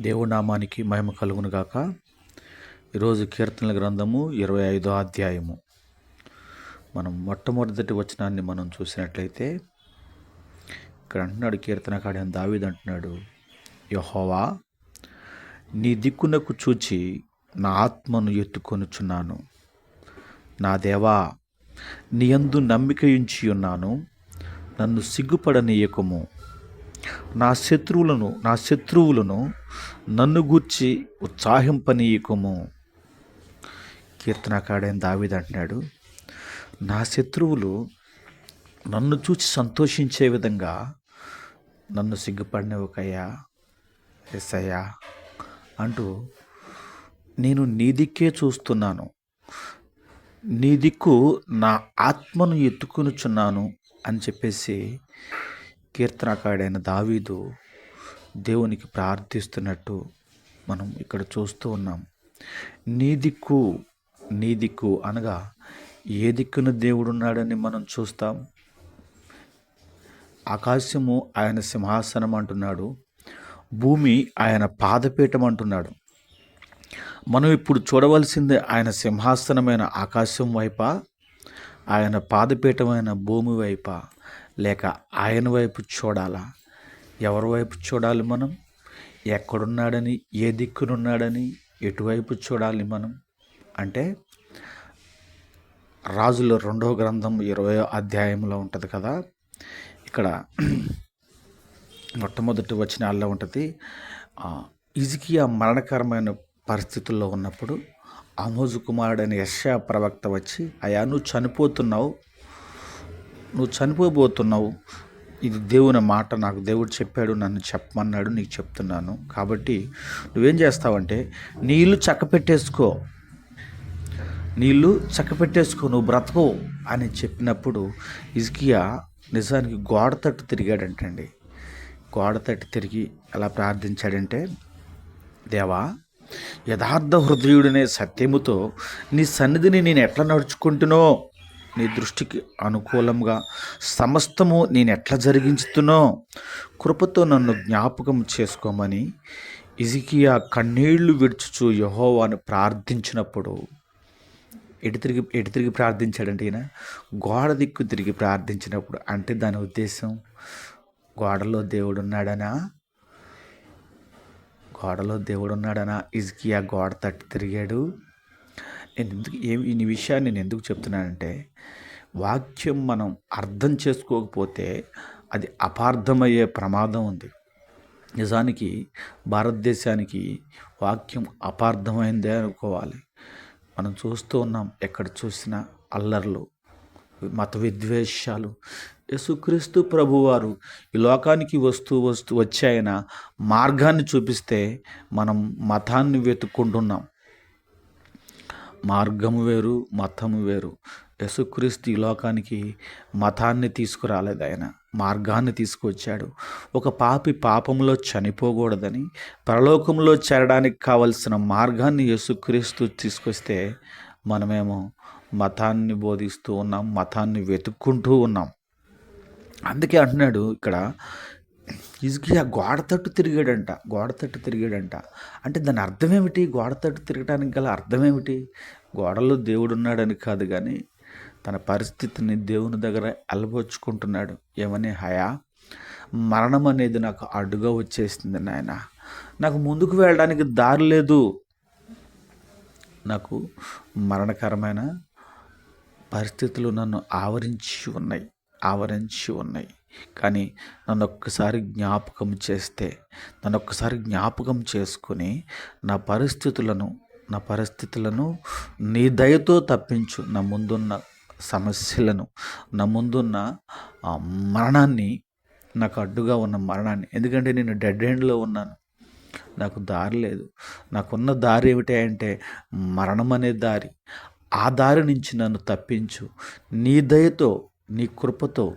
దేవునామానికి మహిమ కలుగునుగాక. ఈరోజు కీర్తనల గ్రంథము ఇరవై ఐదో అధ్యాయము. మనం మొట్టమొదటి వచనాన్ని మనం చూసినట్లయితే ఇక్కడ అంటున్నాడు కీర్తనకాడి దావీద్ అంటున్నాడు యహోవా నీ దిక్కునకు చూచి నా ఆత్మను ఎత్తుకొనుచున్నాను. నా దేవా నీ యందు నమ్మిక ఉంచి ఉన్నాను. నన్ను సిగ్గుపడనీయకము. నా శత్రువులను నా శత్రువులను నన్ను గూర్చి ఉత్సాహింపనీయకము. కీర్తనకాడైన దావీద్ అంటున్నాడు నా శత్రువులు నన్ను చూసి సంతోషించే విధంగా నన్ను సిగ్గుపడిన ఒకయ్యా ఎస్ ఎస్సయ్యా అంటూ నేను నీ దిక్కే చూస్తున్నాను. నీ దిక్కు నా ఆత్మను ఎత్తుకొనుచున్నాను అని చెప్పేసి కీర్తనకాడైన దావీదు దేవునికి ప్రార్థిస్తున్నట్టు మనం ఇక్కడ చూస్తూ ఉన్నాం. నీ దిక్కు నీ దిక్కు అనగా ఏ దిక్కున దేవుడున్నాడని మనం చూస్తాం? ఆకాశము ఆయన సింహాసనం అంటున్నాడు. భూమి ఆయన పాదపీఠం అంటున్నాడు. మనం ఇప్పుడు చూడవలసింది ఆయన సింహాసనమైన ఆకాశం వైపా ఆయన పాదపీఠమైన భూమి వైపా లేక ఆయన వైపు చూడాలా? ఎవరి వైపు చూడాలి మనం? ఎక్కడున్నాడని? ఏ దిక్కునున్నాడని? ఎటువైపు చూడాలి మనం? అంటే రాజుల రెండవ గ్రంథం ఇరవై అధ్యాయంలో ఉంటుంది కదా? ఇక్కడ మొట్టమొదటి వచనాల్లో ఉంటుంది ఇజికియా మరణకరమైన పరిస్థితుల్లో ఉన్నప్పుడు ఆమోజు కుమారుడైన యశా ప్రవక్త వచ్చి అయా నువ్వు చనిపోతున్నావు. నువ్వు చనిపోబోతున్నావు. ఇది దేవుని మాట నాకు దేవుడు చెప్పాడు నన్ను చెప్పమన్నాడు నీకు చెప్తున్నాను. కాబట్టి నువ్వేం చేస్తావంటే నీళ్ళు చక్కపెట్టేసుకో. నీళ్ళు చక్కపెట్టేసుకో నువ్వు బ్రతకవు అని చెప్పినప్పుడు ఇజ్కియా నిజానికి గోడ తట్టు తిరిగాడంటండి. గోడ తట్టు తిరిగి ఎలా ప్రార్థించాడంటే దేవా యథార్థ హృదయుడనే సత్యముతో నీ సన్నిధిని నేను ఎట్లా నడుచుకుంటునో నీ దృష్టికి అనుకూలంగా సమస్తము నేను ఎట్లా జరిగించుతునో కృపతో నన్ను జ్ఞాపకం చేసుకోమని ఇజికియా కన్నీళ్ళు విడుచుచు యహోవాను ప్రార్థించినప్పుడు ఎటు తిరిగి ఎటు తిరిగి ప్రార్థించాడంటే ఈయన? గోడ దిక్కు తిరిగి ప్రార్థించినప్పుడు. అంటే దాని ఉద్దేశం గోడలో దేవుడు ఉన్నాడనా గోడలో దేవుడు ఉన్నాడనా ఇజ్కియా గోడ తట్టి తిరిగాడు. నేను ఎందుకు ఏమి ఈ విషయాన్ని నేను ఎందుకు చెప్తున్నానంటే వాక్యం మనం అర్థం చేసుకోకపోతే అది అపార్థమయ్యే ప్రమాదం ఉంది. నిజానికి భారతదేశానికి వాక్యం అపార్థమైందే అనుకోవాలి. మనం చూస్తూ ఉన్నాం ఎక్కడ చూసినా అల్లర్లు మత విద్వేషాలు. యేసుక్రీస్తు ప్రభువారు ఈ లోకానికి వస్తూ వస్తూ వచ్చాయన మార్గాన్ని చూపిస్తే మనం మతాన్ని వెతుక్కుంటున్నాం. మార్గము వేరు మతము వేరు. యేసుక్రీస్తు ఈ లోకానికి మతాన్ని తీసుకురాలేదు ఆయన మార్గాన్ని తీసుకొచ్చాడు ఒక పాపి పాపంలో చనిపోకూడదని పరలోకంలో చేరడానికి కావలసిన మార్గాన్ని యేసుక్రీస్తు తీసుకొస్తే మనమేమో మతాన్ని బోధిస్తూ ఉన్నాం మతాన్ని వెతుక్కుంటూ ఉన్నాం. అందుకే అంటున్నాడు ఇక్కడ ఇజ్కియా గోడ తట్టు తిరిగాడంట గోడ తట్టు తిరిగాడంట. అంటే దాని అర్థం ఏమిటి గోడ తట్టు తిరగడానికి గల అర్థం ఏమిటి గోడలో దేవుడు ఉన్నాడని కాదు కానీ తన పరిస్థితిని దేవుని దగ్గర అలబోచుకుంటున్నాడు ఏమని? హయా మరణం అనేది నాకు అడ్డుగా వచ్చేసింది నాయన. నాకు ముందుకు వెళ్ళడానికి దారి లేదు. నాకు మరణకరమైన పరిస్థితులు నన్ను ఆవరించి ఉన్నాయి ఆవరించి ఉన్నాయి. కానీ నన్ను ఒక్కసారి జ్ఞాపకం చేస్తే నన్ను ఒక్కసారి జ్ఞాపకం చేసుకొని నా పరిస్థితులను నా పరిస్థితులను నీ దయతో తప్పించు. నా ముందున్న సమస్యలను నా ముందున్న మరణాన్ని నాకు అడ్డుగా ఉన్న మరణాన్ని. ఎందుకంటే నేను డెడ్ ఎండ్లో ఉన్నాను. నాకు దారి లేదు. నాకున్న దారి ఏమిటి అంటే మరణం అనే దారి. ఆ దారి నుంచి నన్ను తప్పించు. నీ దయతో నీ కృపతో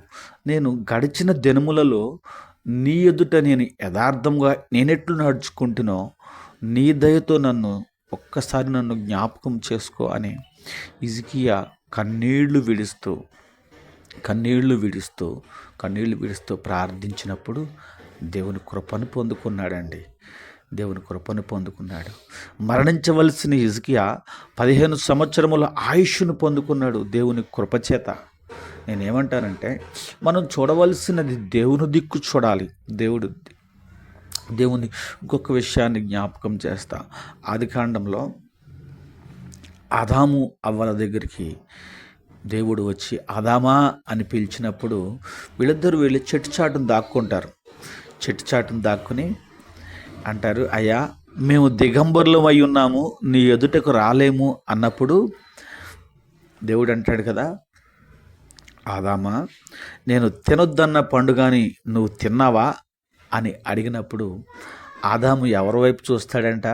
నేను గడిచిన దినములలో నీ ఎదుట నేను యథార్థంగా నేనెట్లు నడుచుకుంటునో నీ దయతో నన్ను ఒక్కసారి నన్ను జ్ఞాపకం చేసుకో అని ఇజికియా కన్నీళ్ళు విడుస్తూ కన్నీళ్ళు విడుస్తూ కన్నీళ్ళు విడుస్తూ ప్రార్థించినప్పుడు దేవుని కృపను పొందుకున్నాడండి. దేవుని కృపను పొందుకున్నాడు. మరణించవలసిన ఇజ్కియా పదిహేను సంవత్సరముల ఆయుష్ను పొందుకున్నాడు దేవుని కృపచేత. నేనేమంటానంటే మనం చూడవలసినది దేవుని దిక్కు చూడాలి. దేవుడు దేవుని ఇంకొక విషయాన్ని జ్ఞాపకం చేస్తా. ఆదికాండంలో ఆదాము అవ్వల దగ్గరికి దేవుడు వచ్చి ఆదామా అని పిలిచినప్పుడు వీళ్ళిద్దరూ వెళ్ళి చెట్టు చాటును దాక్కుంటారు. చెట్టు చాటును దాక్కుని అంటారు అయ్యా మేము దిగంబరులం అయి ఉన్నాము నీ ఎదుటకు రాలేము అన్నప్పుడు దేవుడు అంటాడు కదా ఆదామా నేను తినొద్దన్న పండుగని నువ్వు తిన్నావా? అని అడిగినప్పుడు ఆదాము ఎవరి వైపు చూస్తాడంట?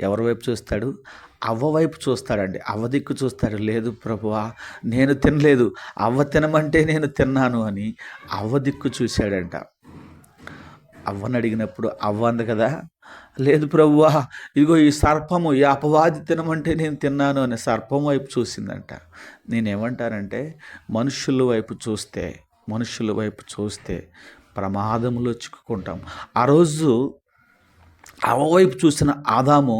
ఎవరి వైపు చూస్తాడు? అవ్వ వైపు చూస్తాడండి. అవ్వ దిక్కు చూస్తాడు. లేదు ప్రభువా నేను తినలేదు. అవ్వ తినమంటే నేను తిన్నాను అని అవ్వ దిక్కు చూశాడంట. అవ్వని అడిగినప్పుడు అవ్వ అంది కదా. లేదు ప్రభువా ఇదిగో ఈ సర్పము ఈ అపవాది తినమంటే నేను తిన్నాను అనే సర్పం వైపు చూసిందంట. నేనేమంటానంటే మనుషుల వైపు చూస్తే మనుషుల వైపు చూస్తే ప్రమాదంలో చిక్కుకుంటాం. ఆ రోజు అవ్వ వైపు చూసిన ఆదాము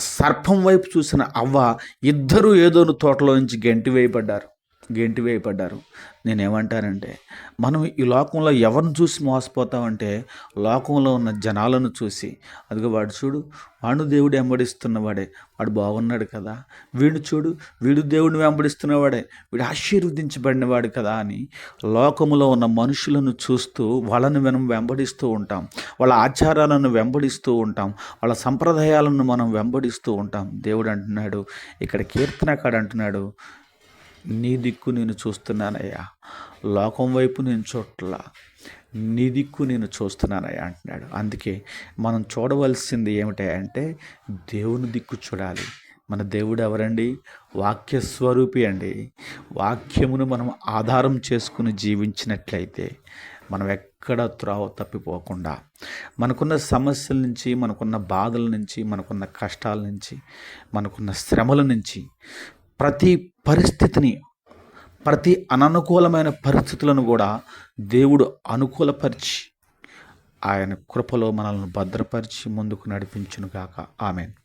సర్పం వైపు చూసిన అవ్వ ఇద్దరూ ఏదో తోటలో నుంచి గెంటి వేయబడ్డారు. గెంటి వేయబడ్డారు. నేనేమంటానంటే మనం ఈ లోకంలో ఎవరిని చూసి మోసపోతామంటే లోకంలో ఉన్న జనాలను చూసి అదిగో వాడు చూడు వాడు దేవుడు వెంబడిస్తున్నవాడే వాడు బాగున్నాడు కదా వీడు చూడు వీడు దేవుడిని వెంబడిస్తున్నవాడే వీడు ఆశీర్వదించబడినవాడు కదా అని లోకములో ఉన్న మనుషులను చూస్తూ వాళ్ళని మనం వెంబడిస్తూ ఉంటాం. వాళ్ళ ఆచారాలను వెంబడిస్తూ ఉంటాం. వాళ్ళ సంప్రదాయాలను మనం వెంబడిస్తూ ఉంటాం. దేవుడు అంటున్నాడు ఇక్కడ కీర్తనకాడు అంటున్నాడు నీ దిక్కు నేను చూస్తున్నానయ్యా. లోకం వైపు నేను చూడట్లా. నీ దిక్కు నేను చూస్తున్నానయ్యా అంటున్నాడు. అందుకే మనం చూడవలసింది ఏమిటంటే దేవుని దిక్కు చూడాలి. మన దేవుడు ఎవరండి? వాక్య స్వరూపి అండి. వాక్యమును మనం ఆధారం చేసుకుని జీవించినట్లయితే మనం ఎక్కడ త్రోవ తప్పిపోకుండా మనకున్న సమస్యల నుంచి మనకున్న బాధల నుంచి మనకున్న కష్టాల నుంచి మనకున్న శ్రమల నుంచి ప్రతి పరిస్థితిని ప్రతి అననుకూలమైన పరిస్థితులను కూడా దేవుడు అనుకూలపరిచి ఆయన కృపలో మనల్ని భద్రపరిచి ముందుకు నడిపించునుగాక ఆమెను.